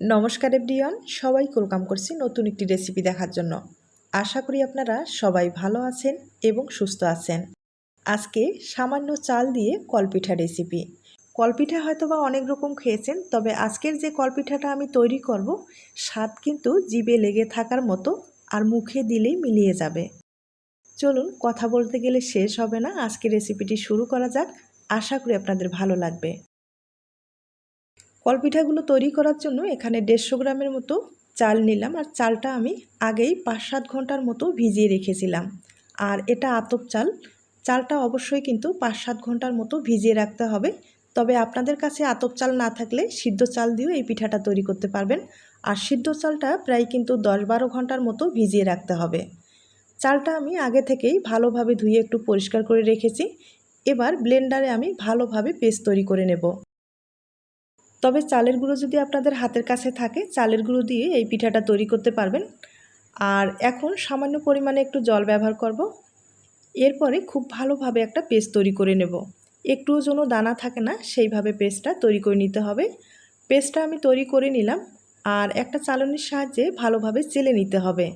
নমস্কার এভরিওয়ান, সবাই কোলকাম করছি নতুন একটি রেসিপি দেখার জন্য। আশা করি আপনারা সবাই ভালো আছেন এবং সুস্থ আছেন। আজকে সামান্য চাল দিয়ে কলপিঠা রেসিপি। কলপিঠা হয়তো বা অনেক রকম খেয়েছেন, তবে আজকের যে কলপিঠাটা আমি তৈরি করব, স্বাদ কিন্তু জিবে লেগে থাকার মতো আর মুখে দিলেই মিলিয়ে যাবে। চলুন কথা বলতে গেলে শেষ হবে না, আজকে রেসিপিটি শুরু করা যাক। আশা করি আপনাদের ভালো লাগবে। কলপিঠাগুলো তৈরি করার জন্য এখানে দেড়শো গ্রামের মতো চাল নিলাম। আর চালটা আমি আগেই পাঁচ সাত ঘণ্টার মতো ভিজিয়ে রেখেছিলাম। আর এটা আতপ চাল। চালটা অবশ্যই কিন্তু পাঁচ সাত ঘণ্টার মতো ভিজিয়ে রাখতে হবে। তবে আপনাদের কাছে আতপ চাল না থাকলে সিদ্ধ চাল দিয়েও এই পিঠাটা তৈরি করতে পারবেন। আর সিদ্ধ চালটা প্রায় কিন্তু দশ বারো ঘণ্টার মতো ভিজিয়ে রাখতে হবে। চালটা আমি আগে থেকেই ভালোভাবে ধুয়ে একটু পরিষ্কার করে রেখেছি। এবার ব্লেন্ডারে আমি ভালোভাবে পেস্ট তৈরি করে নেব। তবে চালের গুঁড়ো যদি আপনাদের হাতের কাছে থাকে, চালের গুঁড়ো দিয়ে এই পিঠাটা তৈরি করতে পারবেন। আর এখন সামান্য পরিমাণে একটু জল ব্যবহার করব। এরপরে খুব ভালোভাবে একটা পেস্ট তৈরি করে নেব। একটুও যেন দানা থাকে না, সেইভাবে পেস্টটা তৈরি করে নিতে হবে। পেস্টটা আমি তৈরি করে নিলাম। আর একটা চালনির সাহায্যে ভালোভাবে চেলে নিতে হবে।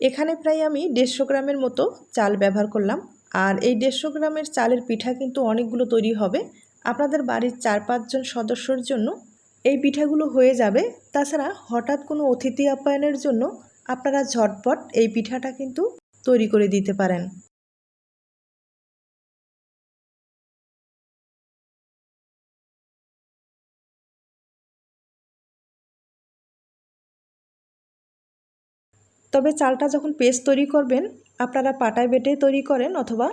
এখানে প্রায় আমি দেড়শো গ্রামের মতো চাল ব্যবহার করলাম। আর এই দেড়শো গ্রামের চালের পিঠা কিন্তু অনেকগুলো তৈরি হবে। আপনাদের বাড়ির চার পাঁচজন সদস্যর জন্য এই পিঠাগুলো হয়ে যাবে। তাছাড়া হঠাৎ কোনো অতিথি আপ্যায়নের জন্য আপনারা ঝটপট এই পিঠাটা কিন্তু তৈরি করে দিতে পারেন। তবে চালটা যখন পেস্ট তৈরি করবেন, আপনারা পাটায় বেটে তৈরি করেন অথবা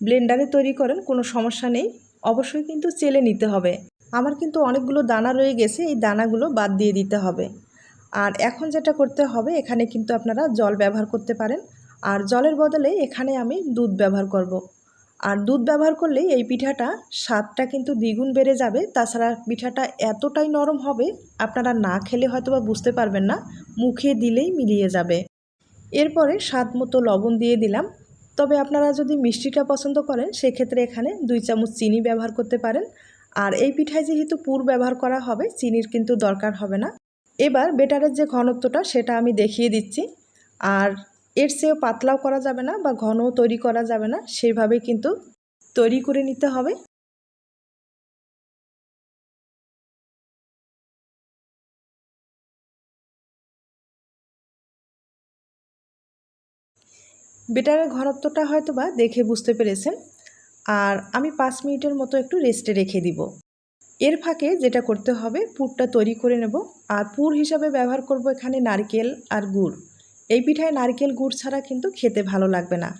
ব্লেন্ডারে তৈরি করেন, কোনো সমস্যা নেই। অবশ্যই কিন্তু চেলে নিতে হবে। আমার কিন্তু অনেকগুলো দানা রয়ে গেছে, এই দানাগুলো বাদ দিয়ে দিতে হবে। আর এখন যেটা করতে হবে, এখানে কিন্তু আপনারা জল ব্যবহার করতে পারেন। আর জলের বদলে এখানে আমি দুধ ব্যবহার করব। আর দুধ ব্যবহার করলে এই পিঠাটা স্বাদটা কিন্তু দ্বিগুণ বেড়ে যাবে। তাছাড়া পিঠাটা এতটাই নরম হবে, আপনারা না খেলে হয়তো বা বুঝতে পারবেন না, মুখে দিলেই মিলিয়ে যাবে। এরপরে স্বাদ মতো লবণ দিয়ে দিলাম। তবে আপনারা যদি মিষ্টিটা পছন্দ করেন, সেক্ষেত্রে এখানে দুই চামচ চিনি ব্যবহার করতে পারেন। আর এই পিঠায় যেহেতু পুর ব্যবহার করা হবে, চিনির কিন্তু দরকার হবে না। এবার বেটারের যে ঘনত্বটা, সেটা আমি দেখিয়ে দিচ্ছি। আর এর চেয়েও পাতলাও করা যাবে না বা ঘনও তৈরি করা যাবে না সেইভাবে কিন্তু তৈরি করে নিতে হবে। বেটারের ঘনত্বটা হয়তো বা দেখে বুঝতে পেরেছেন। আর আমি পাঁচ মিনিটের মতো একটু রেস্টে রেখে দিব। এর ফাঁকে যেটা করতে হবে, পুরটা তৈরি করে নেব। আর পুর হিসাবে ব্যবহার করব এখানে নারকেল আর গুড়। এই পিঠায় নারকেল গুড় ছাড়া কিন্তু খেতে ভালো লাগবে না।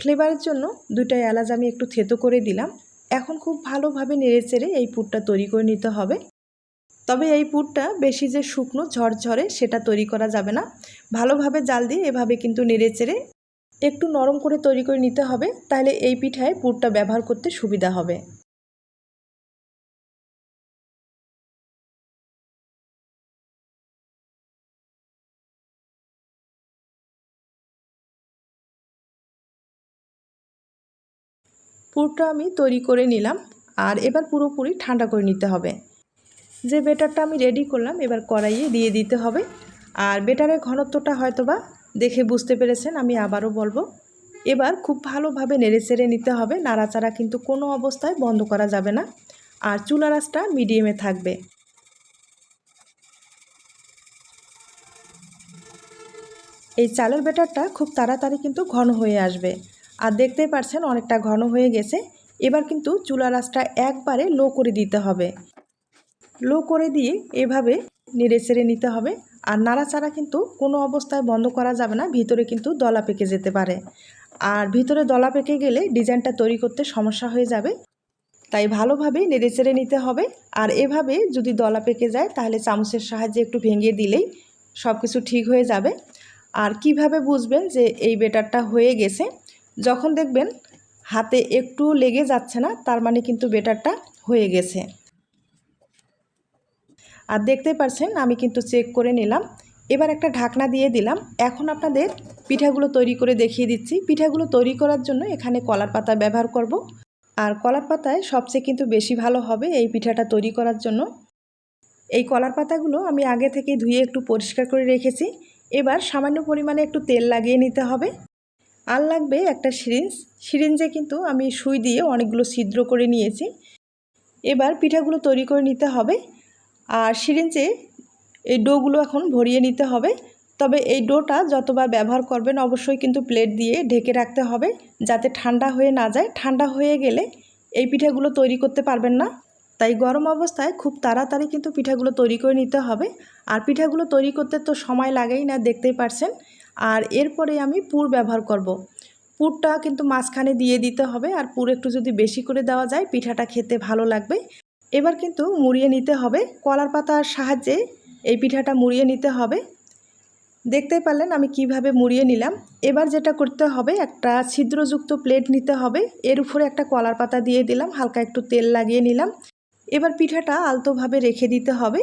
ফ্লেভারের জন্য দুইটা এলাচ আমি একটু থেতো করে দিলাম। এখন খুব ভালোভাবে নেড়ে চেড়ে এই পুরটা তৈরি করে নিতে হবে। তবে এই পুরটা বেশি যে শুকনো ঝরঝরে সেটা তৈরি করা যাবে না। ভালোভাবে জাল দিয়ে এভাবে কিন্তু নেড়ে চেড়ে একটু নরম করে তৈরি করে নিতে হবে, তাহলে এই পিঠায় পুরটা ব্যবহার করতে সুবিধা হবে। পুরটা আমি তৈরি করে নিলাম, আর এবার পুরোপুরি ঠান্ডা করে নিতে হবে। যে বেটারটা আমি রেডি করলাম, এবার কড়াইয়ে দিয়ে দিতে হবে, আর বেটারের ঘনত্বটা হয়তো বা দেখে বুঝতে পেরেছেন, আমি আবারও বলব। এবার খুব ভালোভাবে নেড়ে চেড়ে নিতে হবে, নাড়াচাড়া কিন্তু কোনো অবস্থায় বন্ধ করা যাবে না। আর চুলা রাসটা মিডিয়ামে থাকবে। এই চালের ব্যাটারটা খুব তাড়াতাড়ি কিন্তু ঘন হয়ে আসবে। আর দেখতেই পারছেন অনেকটা ঘন হয়ে গেছে। এবার কিন্তু চুলা রাসটা একবারে লো করে দিতে হবে। লো করে দিয়ে এভাবে নেড়ে চেড়ে নিতে হবে। আর নাড়াচাড়া কিন্তু কোনো অবস্থায় বন্ধ করা যাবে না, ভিতরে কিন্তু দলা পেকে যেতে পারে। আর ভিতরে দলা পেকে গেলে ডিজাইনটা তৈরি করতে সমস্যা হয়ে যাবে। তাই ভালোভাবে নেড়ে চেড়ে নিতে হবে। আর এভাবে যদি দলা পেকে যায়, তাহলে চামচের সাহায্যে একটু ভেঙে দিলেই সব কিছু ঠিক হয়ে যাবে। আর কীভাবে বুঝবেন যে এই বেটারটা হয়ে গেছে? যখন দেখবেন হাতে একটু লেগে যাচ্ছে না, তার মানে কিন্তু বেটারটা হয়ে গেছে। আর দেখতে পাচ্ছেন আমি কিন্তু চেক করে নিলাম। এবার একটা ঢাকনা দিয়ে দিলাম। এখন আপনাদের পিঠাগুলো তৈরি করে দেখিয়ে দিচ্ছি। পিঠাগুলো তৈরি করার জন্য এখানে কলার পাতা ব্যবহার করব। আর কলার পাতায় সবচেয়ে কিন্তু বেশি ভালো হবে এই পিঠাটা তৈরি করার জন্য। এই কলার পাতাগুলো আমি আগে থেকে ধুয়ে একটু পরিষ্কার করে রেখেছি। এবার সামান্য পরিমাণে একটু তেল লাগিয়ে নিতে হবে। আর লাগবে একটা সিরিঞ্জ। সিরিঞ্জে কিন্তু আমি সুই দিয়ে অনেকগুলো ছিদ্র করে নিয়েছি। এবার পিঠাগুলো তৈরি করে নিতে হবে। আর সিরিঞ্জে এই ডোগুলো এখন ভরিয়ে নিতে হবে। তবে এই ডোটা যতবার ব্যবহার করবেন অবশ্যই কিন্তু প্লেট দিয়ে ঢেকে রাখতে হবে যাতে ঠান্ডা হয়ে না যায়। ঠান্ডা হয়ে গেলে এই পিঠাগুলো তৈরি করতে পারবেন না। তাই গরম অবস্থায় খুব তাড়াতাড়ি কিন্তু পিঠাগুলো তৈরি করে নিতে হবে। আর পিঠাগুলো তৈরি করতে তো সময় লাগেই না, দেখতেই পারছেন। আর এরপরে আমি পুর ব্যবহার করব। পুরটা কিন্তু মাঝখানে দিয়ে দিতে হবে। আর পুর একটু যদি বেশি করে দেওয়া যায়, পিঠাটা খেতে ভালো লাগবে। এবার কিন্তু মুড়িয়ে নিতে হবে। কলার পাতার সাহায্যে এই পিঠাটা মুড়িয়ে নিতে হবে। দেখতেই পারলেন আমি কীভাবে মুড়িয়ে নিলাম। এবার যেটা করতে হবে, একটা ছিদ্রযুক্ত প্লেট নিতে হবে। এর উপরে একটা কলার পাতা দিয়ে দিলাম, হালকা একটু তেল লাগিয়ে নিলাম। এবার পিঠাটা আলতোভাবে রেখে দিতে হবে।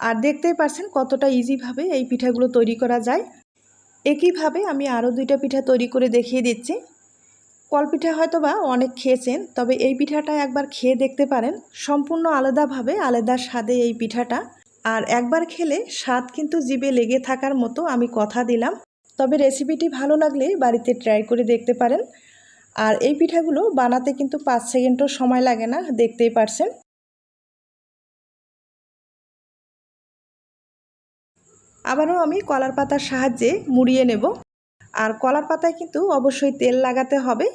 আর দেখতেই পারছেন কতটা ইজিভাবে এই পিঠাগুলো তৈরি করা যায়। একইভাবে আমি আরও দুইটা পিঠা তৈরি করে দেখিয়ে দিচ্ছি। কলপিঠা হয়তো বা অনেক খেয়েছেন, তবে এই পিঠাটা একবার খেয়ে দেখতে পারেন। সম্পূর্ণ আলাদাভাবে, আলাদা স্বাদে এই পিঠাটা। আর একবার খেলে স্বাদ কিন্তু জিবে লেগে থাকার মতো আমি কথা দিলাম। তবে রেসিপিটি ভালো লাগলে বাড়িতে ট্রাই করে দেখতে পারেন। আর এই পিঠাগুলো বানাতে কিন্তু পাঁচ সেকেন্ডও সময় লাগে না, দেখতেই পারছেন। আবারও আমি কলার পাতার সাহায্যে মুড়িয়ে নেব। আর কলার পাতায় কিন্তু অবশ্যই তেল লাগাতে হবে।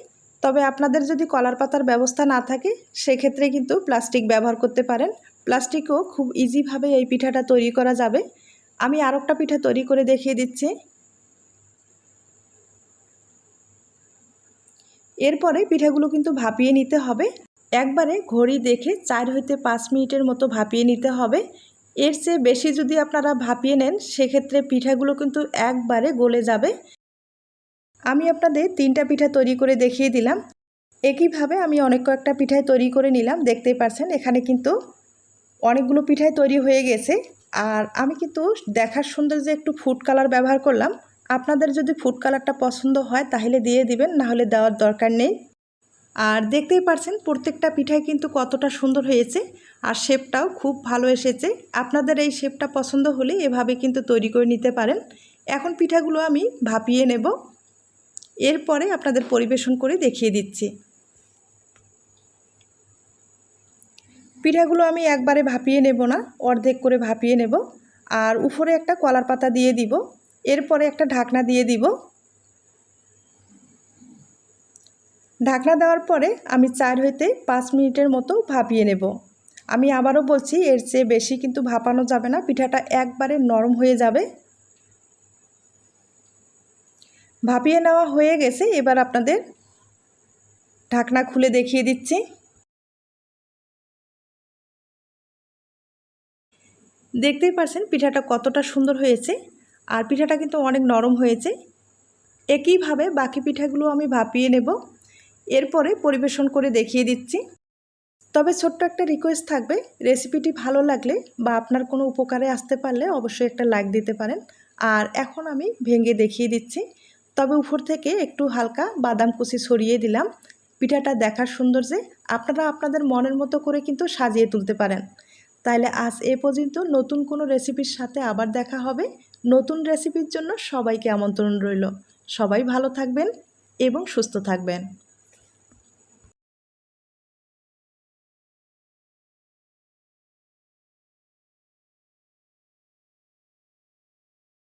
তবে আপনাদের যদি কলার পাতার ব্যবস্থা না থাকে, সেক্ষেত্রে কিন্তু প্লাস্টিক ব্যবহার করতে পারেন। প্লাস্টিকও খুব ইজিভাবে এই পিঠাটা তৈরি করা যাবে। আমি আর একটা পিঠা তৈরি করে দেখিয়ে দিচ্ছি। এরপরে পিঠাগুলো কিন্তু ভাপিয়ে নিতে হবে। একবারে ঘড়ি দেখে চার হইতে পাঁচ মিনিটের মতো ভাপিয়ে নিতে হবে। এর চেয়ে বেশি যদি আপনারা ভাপিয়ে নেন, সেক্ষেত্রে পিঠাগুলো কিন্তু একবারে গলে যাবে। আমি আপনাদের তিনটা পিঠা তৈরি করে দেখিয়ে দিলাম। একইভাবে আমি অনেক কয়েকটা পিঠাই তৈরি করে নিলাম। দেখতেই পাচ্ছেন এখানে কিন্তু অনেকগুলো পিঠাই তৈরি হয়ে গেছে। আর আমি কিন্তু দেখার সুন্দর যে একটু ফুড কালার ব্যবহার করলাম, আপনাদের যদি ফুড কালারটা পছন্দ হয় তাহলে দিয়ে দিবেন, না হলে দেওয়ার দরকার নেই। আর দেখতেই পারছেন, প্রত্যেকটা পিঠাই কিন্তু কতটা সুন্দর হয়েছে আর শেপটাও খুব ভালো এসেছে। আপনাদের এই শেপটা পছন্দ হলে এভাবে কিন্তু তৈরি করে নিতে পারেন। এখন পিঠাগুলো আমি ভাপিয়ে নেব। এরপরে আপনাদের পরিবেশন করে দেখিয়ে দিচ্ছি। পিঠাগুলো আমি একবারে ভাপিয়ে নেব না, অর্ধেক করে ভাপিয়ে নেব। আর উপরে একটা কলার পাতা দিয়ে দিব, এরপরে একটা ঢাকনা দিয়ে দিব। ঢাকনা দেওয়ার পরে আমি চার হইতে পাঁচ মিনিটের মতো ভাপিয়ে নেব। আমি আবারও বলছি, এর চেয়ে বেশি কিন্তু ভাপানো যাবে না, পিঠাটা একবারে নরম হয়ে যাবে। ভাপিয়ে নেওয়া হয়ে গেছে। এবার আপনাদের ঢাকনা খুলে দেখিয়ে দিচ্ছি। দেখতেই পারছেন পিঠাটা কতটা সুন্দর হয়েছে আর পিঠাটা কিন্তু অনেক নরম হয়েছে। একইভাবে বাকি পিঠাগুলো আমি ভাপিয়ে নেব। এরপরে পরিবেশন করে দেখিয়ে দিচ্ছি। তবে ছোট্ট একটা রিকোয়েস্ট থাকবে। রেসিপিটি ভালো লাগলে বা আপনার কোনো উপকারে আসতে পারলে অবশ্যই একটা লাইক দিতে পারেন। আর এখন আমি ভেঙে দেখিয়ে দিচ্ছি। তবে উপর থেকে একটু হালকা বাদাম কুচি ছড়িয়ে দিলাম। পিঠাটা দেখার সৌন্দর্যে আপনারা আপনাদের মনের মতো করে কিন্তু সাজিয়ে তুলতে পারেন। তাইলে আজ এ পর্যন্ত নতুন কোনো রেসিপির সাথে আবার দেখা হবে। নতুন রেসিপির জন্য সবাইকে আমন্ত্রণ রইল। সবাই ভালো থাকবেন এবং সুস্থ থাকবেন।